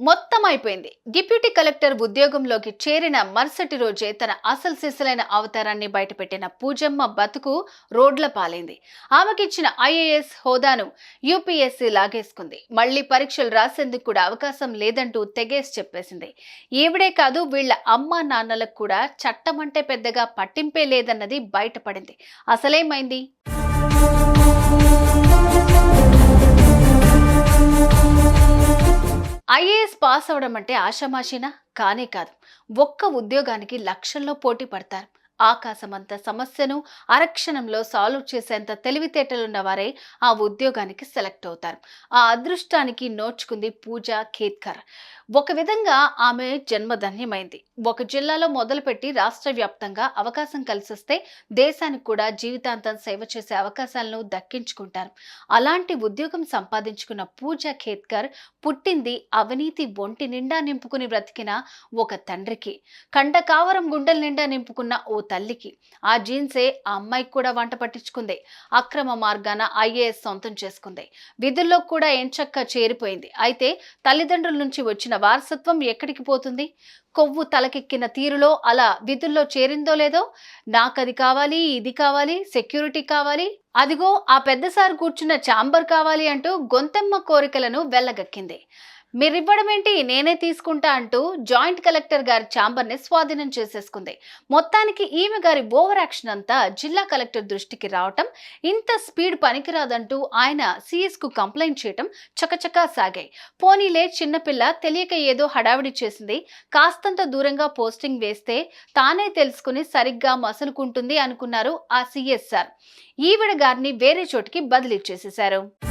మొత్తం అయిపోయింది deputy collector ఉద్యోగంలోకి చేరిన మరుసటి రోజే తన అసలు సిసలైన అవతారాన్ని బయటపెట్టిన పూజమ్మ బతుకు రోడ్ల పాలైంది. ఆమెకిచ్చిన ఐఏఎస్ హోదాను యూపీఎస్సీ లాగేసుకుంది. మళ్ళీ పరీక్షలు రాసేందుకు కూడా అవకాశం లేదంటూ తెగేసి చెప్పేసింది. ఈవిడే కాదు వీళ్ళ అమ్మా నాన్నలకు కూడా చట్టం అంటే పెద్దగా పట్టింపే లేదన్నది బయటపడింది. అసలేమైంది? పాస్ అవడం అంటే ఆషామాషినా? కానే కాదు. ఒక్క ఉద్యోగానికి లక్షల్లో పోటీ పడతారు. ఆకాశమంత సమస్యను అరక్షణంలో సాల్వ్ చేసేంత తెలివితేటలున్న వారే ఆ ఉద్యోగానికి సెలెక్ట్ అవుతారు. ఆ అదృష్టానికి నోచుకుంది పూజ ఖేత్కర్. ఒక విధంగా ఆమె జన్మధన్యమైంది. ఒక జిల్లాలో మొదలుపెట్టి రాష్ట్ర వ్యాప్తంగా అవకాశం కలిసిస్తే దేశానికి కూడా జీవితాంతం సేవ చేసే అవకాశాలను దక్కించుకుంటారు. అలాంటి ఉద్యోగం సంపాదించుకున్న పూజ ఖేత్కర్ పుట్టింది అవినీతి ఒంటి నిండా నింపుకుని బ్రతికిన ఒక తండ్రికి. కండకావరం గుండెల నిండా నింపుకున్న ఓ తల్లికి. ఆ జీన్సే ఆ అమ్మాయికి కూడా వంట పట్టించుకుంది. అక్రమ మార్గాన ఐఏఎస్ సొంతం చేసుకుంది. విధుల్లో కూడా ఎంచక్క చేరిపోయింది. అయితే తల్లిదండ్రుల నుంచి వచ్చిన వారసత్వం ఎక్కడికి పోతుంది? కొవ్వు తలకెక్కిన తీరులో అలా విధుల్లో చేరిందో లేదో? నాకది కావాలి ఇది కావాలి సెక్యూరిటీ కావాలి. అదిగో ఆ పెద్ద సార్ కూర్చున్న చాంబర్ కావాలి అంటూ గొంతెమ్మ కోరికలను వెళ్ళగక్కింది మీరివ్వడం ఏంటి నేనే తీసుకుంటా అంటూ జాయింట్ కలెక్టర్ గారి ఛాంబర్ని స్వాధీనం చేసేసుకుంది. మొత్తానికి ఈమె గారి ఓవర్ యాక్షన్ అంతా జిల్లా కలెక్టర్ దృష్టికి రావటం ఇంత స్పీడ్ పనికిరాదంటూ ఆయన సిఎస్కు కంప్లైంట్ చేయటం చకచకా సాగాయి. పోనీలే చిన్నపిల్ల తెలియక ఏదో హడావిడి చేసింది. కాస్తంత దూరంగా పోస్టింగ్ వేస్తే తానే తెలుసుకుని సరిగ్గా మసులుకుంటుంది అనుకున్నారు ఆ సిఎస్ సార్. ఈవిడ గారిని వేరే చోటికి బదిలీ చేసేశారు.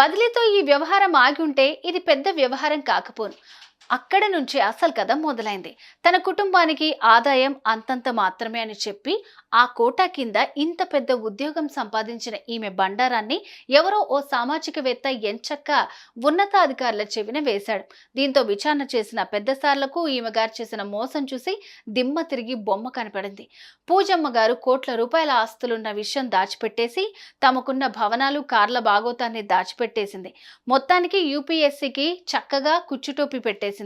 బదిలీతో ఈ వ్యవహారం ఆగి ఉంటే ఇది పెద్ద వ్యవహారం కాకపోను. అక్కడ నుంచి అసలు కథ మొదలైంది. తన కుటుంబానికి ఆదాయం అంతంత మాత్రమే అని చెప్పి ఆ కోటా కింద ఇంత పెద్ద ఉద్యోగం సంపాదించిన ఈమె బండారాన్ని ఎవరో ఓ సామాజికవేత్త ఎంచక్క ఉన్నతాధికారుల చెవిన వేశాడు. దీంతో విచారణ చేసిన పెద్దసార్లకు ఈమె గారు చేసిన మోసం చూసి దిమ్మ తిరిగి బొమ్మ కనపడింది. పూజమ్మ గారు కోట్ల రూపాయల ఆస్తులున్న విషయం దాచిపెట్టేసి తమకున్న భవనాలు కార్ల బాగోతాన్ని దాచిపెట్టేసింది. మొత్తానికి యూపీఎస్సీకి చక్కగా కుచ్చుటోపి పెట్టేసింది.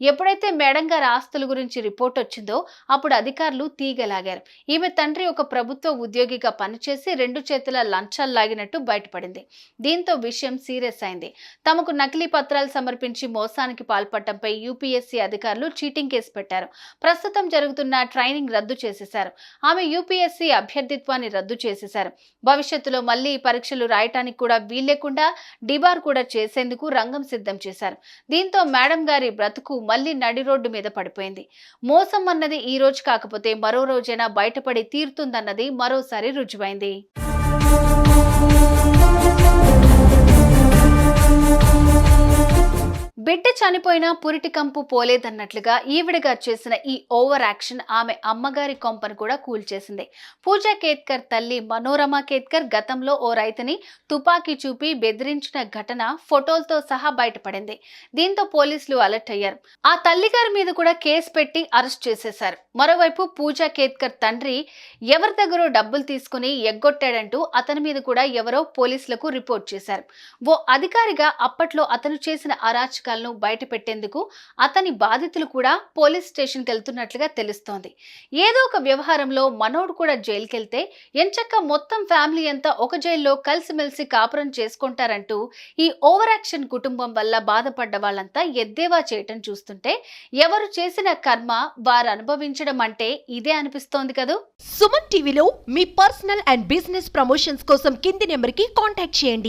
ఎప్పుడైతే మేడం గారి ఆస్తుల గురించి రిపోర్ట్ వచ్చిందో అప్పుడు అధికారులు తీగలాగారు ఈమె తండ్రి ఒక ప్రభుత్వ ఉద్యోగిగా పనిచేసి రెండు చేతుల లంచాలు లాగినట్టు బయటపడింది. దీంతో విషయం సీరియస్ అయింది. తమకు నకిలీ పత్రాలు సమర్పించి మోసానికి పాల్పడటంపై యూపీఎస్సీ అధికారులు చీటింగ్ కేసు పెట్టారు. ప్రస్తుతం జరుగుతున్న ట్రైనింగ్ రద్దు చేసేశారు. ఆమె యూపీఎస్సీ అభ్యర్థిత్వాన్ని రద్దు చేసేశారు. భవిష్యత్తులో మళ్ళీ పరీక్షలు రాయటానికి కూడా వీల్లేకుండా డిబార్ కూడా చేసేందుకు రంగం సిద్ధం చేశారు. దీంతో మేడం గారి బ్రతుకు మళ్ళీ నడి రోడ్డు మీద పడిపోయింది. మోసం అన్నది ఈ రోజు కాకపోతే మరో రోజైనా బయటపడి తీరుతుందన్నది మరోసారి రుజువైంది. బిడ్డ చనిపోయినా పురిటి కంపు పోలేదన్నట్లుగా ఈవిడగా చేసిన ఈ ఓవర్ యాక్షన్ ఆమె అమ్మగారి కొంపను కూడా కూల్చేసింది. పూజా కేత్కర్ తల్లి మనోరమ కేత్కర్ గతంలో ఓ రైతుని తుపాకీ చూపి బెదిరించిన ఘటన ఫోటోలతో సహా బయటపడింది. దీంతో పోలీసులు అలర్ట్ అయ్యారు. ఆ తల్లిగారి మీద కూడా కేసు పెట్టి అరెస్ట్ చేసేశారు. మరోవైపు పూజా కేత్కర్ తండ్రి ఎవరి దగ్గర డబ్బులు తీసుకుని ఎగ్గొట్టాడంటూ అతని మీద కూడా ఎవరో పోలీసులకు రిపోర్ట్ చేశారు. ఓ అధికారిగా అప్పట్లో అతను చేసిన అరాచకాలను బయటపెట్టేందుకు అతని బాధితులు కూడా పోలీస్ స్టేషన్కి వెళ్తున్నట్లుగా తెలుస్తోంది. ఏదో ఒక వ్యవహారంలో మనోడు కూడా జైలుకెళ్తే ఎంచక్క మొత్తం ఫ్యామిలీ అంతా ఒక జైల్లో కలిసిమెలిసి కాపురం చేసుకుంటారంటూ ఈ ఓవర్ యాక్షన్ కుటుంబం వల్ల బాధపడ్డ వాళ్ళంతా ఎద్దేవా చేయటం చూస్తుంటే ఎవరు చేసిన కర్మ వారు అనుభవించడం అంటే ఇదే అనిపిస్తోంది కదూ? సుమన్ టీవీలో మీ పర్సనల్ అండ్ బిజినెస్ ప్రమోషన్స్ కోసం కింది నెంబర్కి కాంటాక్ట్ చేయండి.